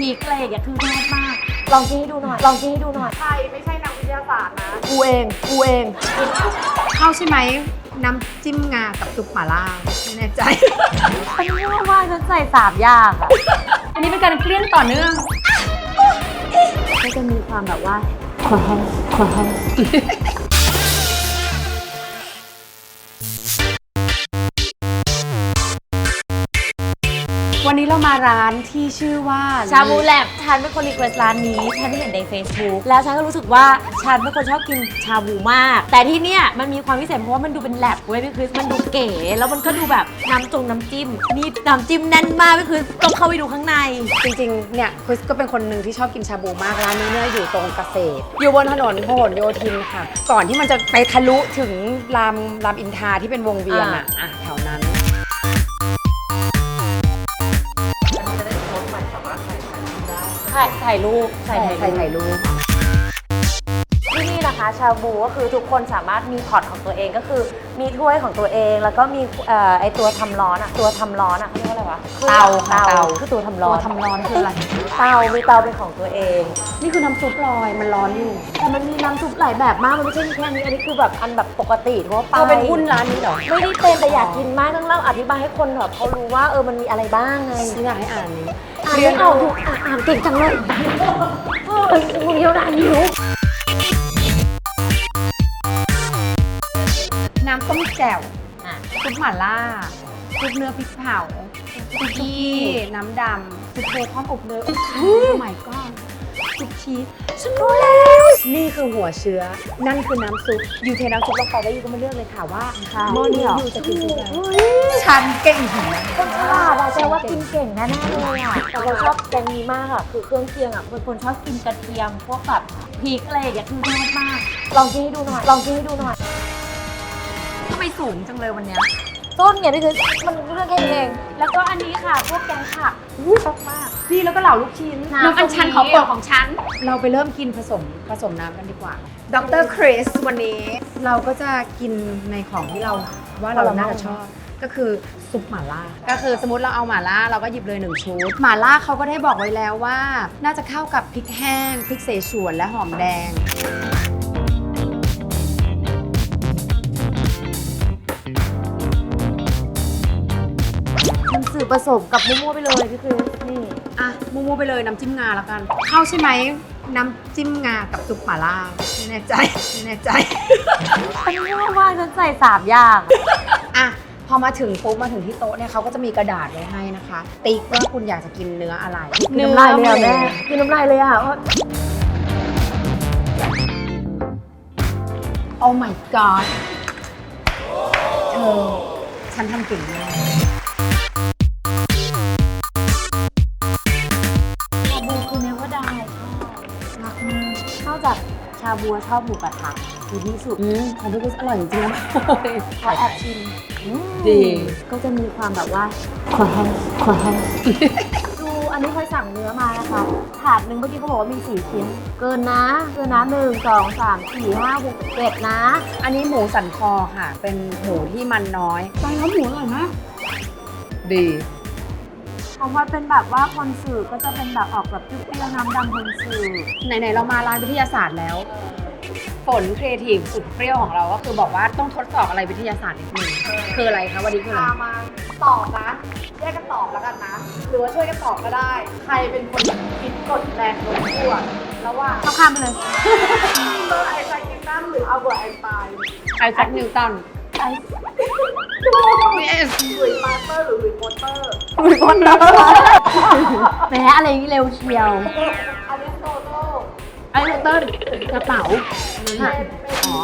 พีคเลยอย่าคือชอบมาก ลองกินให้ดูหน่อย ลองกินให้ดูหน่อยใครไม่ใช่นักวิทยาศาสตร์นะ กูเอง กูเอง เข้าใช่ไหมน้ำจิ้มงากับซุปหม่าล่าไม่แน่ใจฉันไม่ว่าว่าฉันใส่สามอย่างอะอันนี้เป็นการเกลี้ยงต่อเนื่อง ก็จะมีความแบบว่าขอให้ขอให้ วันนี้เรามาร้านที่ชื่อว่าชาบูแลบฉันเป็นคนรีเควสร้านนี้ฉันเห็นใน Facebook แล้วฉันก็รู้สึกว่าฉันเป็นคนชอบกินชาบูมาก แต่ที่เนี่ยมันมีความพิเศษเพราะว่ามันดูเป็นแลบเว้ยพี่คริสมันดูเก๋ แล้วมันก็ดูแบบน้ำจงน้ำจิ้มนี่น้ำจิ้มแน่นมากพี่คริสต้องเข้าไปดูข้างใน จริงๆ เนี่ยคริสก็เป็นคนหนึ่งที่ชอบกินชาบูมากร้านนี้เนี่ยอยู่ตรงเกษตร อยู่บนถนนพหลโยธินค่ะ ก่อนที่มันจะไปทะลุถึงรามรามอินทราที่เป็นวงเวียนอะอะแถวนั้น ถ่ายถ่ายรูปใส่ถ่ายถ่ายรูปที่ นี่นะคะชาบูก็คือทุกคนสามารถมีพอร์ตของตัวเองก็คือ มีถ้วยของตัวเอง แล้วก็มีเอ่อไอตัวทำร้อนอะตัวทำร้อนอะเขาเรียกว่าอะไรวะเตาค่ะเตา เตาคือตัวทำร้ตัอวนทำร้อนคืออะไร เตามีเตาเป็นของตัวเอง นี่คือน้ำซุปลอยมันร้อนอยู่ แต่มันมีน้ำซุปหลายแบบมาก มันไม่ใช่มีแค่นี้ อันนี้คือแบบอันแบบปกติทั่วไปเธอเป็นหุ้นร้านนี้เหรอไม่ได้เป็นแต่อยากกินมากต้องเล่าอธิบายให้คนแบบเขารู้ว่าเออมันมีอะไรบ้างไงฉันอยากให้อ่านนี้ อ่านไม่ออกถูกอ่านอ่านเก่งจังเลยเออมึงเดียวได้หิว ต้มแจ่วอะซุปหม่าล่าซุปเนื้อพริกเผาซุกี้น้ำดำซุปเบคอนอบเนยโอ้ my god ซุปชีสฉันรู้แล้ว นี่คือหัวเชื้อ นั่นคือน้ำซุป อยู่เทน้ำซุปลงไปแล้วยูก็มาเลือกเลยค่ะว่าหม้อนี้ยูจะกินซุปอะไรฉันเก่งหินคนฉลาดอะแปลว่ากินเก่งแน่ๆเลยอะแต่เราชอบแกงนี้มากอะคือเครื่องเคียงอะเป็นคนชอบกินกระเทียมพวกแบบพริกอะไรอย่างเงี้ยคือชอบมาก ลองกินให้ดูหน่อย ลองกินให้ดูหน่อย ทำไมสูงจังเลยวันเนี้ยต้นเนี่ยนี่คือมันเรื่องแค่นี้เองแล้วก็อันนี้ค่ะ พวกแกงผักอู้ชอบมาก พี่แล้วก็เหล่าลูกชิ้นน้ำน้ำอัญชันตรงนี้ของโปรดของฉัน เราไปเริ่มกินผสมผสมน้ำกันดีกว่า ดรคริสวันนี้ เราก็จะกินในของที่เราว่าเราน่าจะชอบ ก็คือซุปหม่าล่า ก็คือสมมติเราเอาหม่าล่าเราก็หยิบเลยหนึ่งชุด หม่าล่าเขาก็ได้บอกไว้แล้วว่า น่าจะเข้ากับพริกแห้งพริกเสฉวนและหอมแดง ผสมกับมั่วๆไปเลยพี่คริสนี่อะมูมูไปเลยน้ำจิ้มงาแล้วกัน เข้าใช่ไหมน้ำจิ้มงากับซุปหม่าล่าไม่แน่ใจไม่แน่ใจ ฉันไม่ว่าว่าฉันใส่สามอย่าง อะพอมาถึงปุ๊บมาถึงที่โต๊ะเนี่ยเขาก็จะมีกระดาษไว้ให้นะคะ ติ๊กว่าคุณอยากจะกินเนื้ออะไรกินน้ำลายเลยอะแม่กินน้ำลายเลยอะเพราะโอ้ my god เธอฉันทำเก่งมาก จากชาบูชอบหมูกระทะคือที่สุดอืมของพี่กุสอร่อยจริงๆนะขอแอบชิมอืมดีก็จะมีความแบบว่า ขอให้ขอให้ดูอันนี้เคยสั่งเนื้อมานะคะถาดหนึ่งเมื่อกี้เขาบอกว่ามีสี่ชิ้น เกินนะ เกินนะหนึ่งสองสามสี่ห้าหกเจ็ดนะ อันนี้หมูสันคอค่ะ เป็นหมูที่มันน้อยตอนแล้วหมูอร่อยมากดี ของว่าเป็นแบบว่าคนสื่อก็จะเป็นแบบออกแบบเปรี้ยวๆน้ำดำคนสื่อไหนๆเรามาร้านวิทยาศาสตร์แล้ว ฝนครีเอทีฟสุดเปรี้ยวของเราก็คือบอกว่าต้องทดสอบอะไรวิทยาศาสตร์นิดนึงคืออะไรคะวันนี้คืออะไร พามาตอบนะแยกกันตอบแล้วกันนะ หรือว่าช่วยกันตอบก็ได้ ใครเป็นคนคิดกฎแรงโน้มถ่วงระหว่างเข้าข้ามไปเลย เบอร์ไอแซคนิวตันหรืออัลเบิร์ตไอน์สไตน์ไอแซคนิวตัน ไอ้ yes หรือปาร์เตอร์หรือหรือโปเตอร์หลุยส์คนเดิมแหมอะไรอย่างนี้เร็วเชียวอเลสโตโต้ไอ้เติ้ลกระเป๋าเป็นเป็น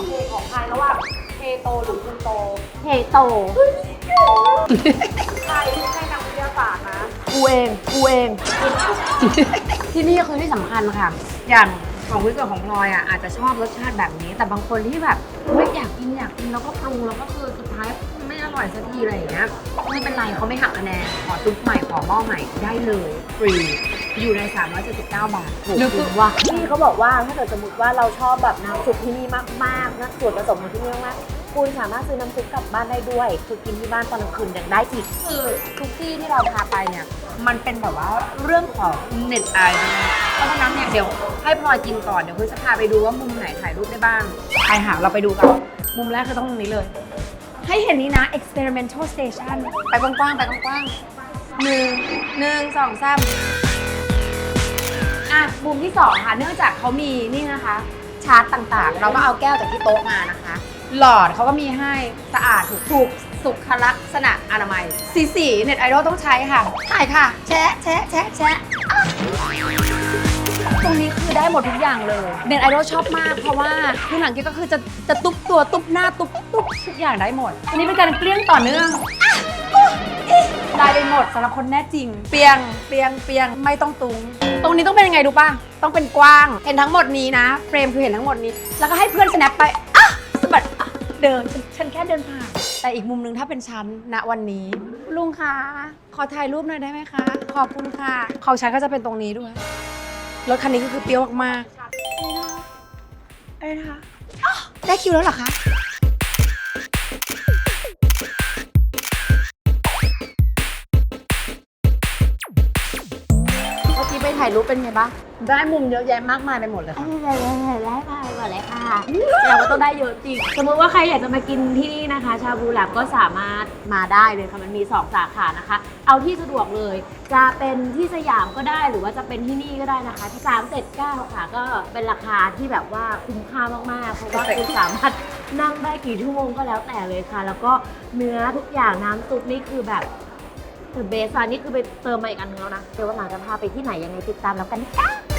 เพลงของใครระหว่างเทโตหรือคุณโตเฮโต ใครไม่ใช่นักวิทยาศาสตร์นะ กูเอง กูเอง ที่นี่คือที่สำคัญค่ะ อย่าง ของวิกกับของพลอยอะอาจจะชอบรสชาติแบบนี้ แต่บางคนที่แบบเฮ้อยากกินอยากกินแล้วก็ปรุงแล้วก็คือสุดท้ายไม่อร่อยสักทีอะไรอย่างเงี้ยไม่เป็นไรเขาไม่หักคะแนนขอซุปใหม่ขอหม้อใหม่ได้เลยฟรีอยู่ใน 379 บาทถูกนึกถึงว่าพี่เขาบอกว่าถ้าเกิดสมมติว่าเราชอบแบบน้ำซุปที่นี่มากๆนะส่วนผสมของที่นี่มากๆ คุณสามารถซื้อน้ำซุปกลับบ้านได้ด้วย คือกินที่บ้านตอนกลางคืนยังได้อีก คือทุกที่ที่เราพาไปเนี่ย มันเป็นแบบว่าเรื่องของเน็ตไอดอลเพราะฉะนั้นเนี่ยเดี๋ยวให้พลอยกินก่อน เดี๋ยวคุณจะพาไปดูว่ามุมไหนถ่ายรูปได้บ้าง ไปหาเราไปดูกัน มุมแรกคือต้องตรงนี้เลย ให้เห็นนี้นะ experimental station ไปกว้างๆไปกว้างๆหนึ่งหนึ่งสองสามอะมุมที่สองค่ะ เนื่องจากเขามีนี่นะคะ ชาร์จต่างๆ เราก็เอาแก้วจากที่โต๊ะมานะคะ หลอดเขาก็มีให้สะอาดถูกถูกสุขลักษณะอนามัย สีสีเน็ตไอดอลต้องใช้ค่ะถ่ายค่ะ แชะแชะแชะแชะอะตรงนี้คือได้หมดทุกอย่างเลยเน็ตไอดอลชอบมากเพราะว่าคือหลังเกก็คือจะจะตุ๊บตัวตุ๊บหน้าตุ๊บตุ๊บทุกอย่างได้หมดอันนี้เป็นการเกลี้ยงต่อเนื่อง ได้ไปหมดสำหรับคนแน่จริง เปียง เปียง เปียง ไม่ต้องตุง ตรงนี้ต้องเป็นยังไงดูป่ะ ต้องเป็นกว้าง เห็นทั้งหมดนี้นะ เฟรมคือเห็นทั้งหมดนี้ แล้วก็ให้เพื่อน snap ไป เดินฉันฉันแค่เดินผ่านแต่อีกมุมหนึงถ้าเป็นฉันณวันนี้ ลุงคะขอถ่ายรูปหน่อยได้ไหมคะ ขอบคุณค่ะของฉันก็จะเป็นตรงนี้ด้วยรถคันนี้ก็คือเปรี้ยวมากๆเอ้ยนะคะอ้าวได้คิวแล้วเหรอคะ ถ่ายรูปเป็นไงบ้างได้มุมเยอะแยะมากมายไปหมดเลยค่ะ ได้ได้ได้ไปก่อนเลยค่ะเราก็ต้องได้เยอะจริง สมมติว่าใครอยากจะมากินที่นี่นะคะ ชาบูแลบก็สามารถมาได้เลยค่ะ มันมี 2 สาขานะคะ เอาที่สะดวกเลย จะเป็นที่สยามก็ได้หรือว่าจะเป็นที่นี่ก็ได้นะคะที่3 7 9 ค่ะ ก็เป็นราคาที่แบบว่าคุ้มค่ามากๆ เพราะว่าคุณสามารถนั่งได้กี่ชั่วโมงก็แล้วแต่เลยค่ะ แล้วก็เนื้อทุกอย่างน้ำซุปนี่คือแบบ เบสอันนี่คือไปเติมมาอีกอันนึงแล้วนะเดี๋ยววันหลังจะพาไปที่ไหนยังไงติดตามแล้วกันนะคะ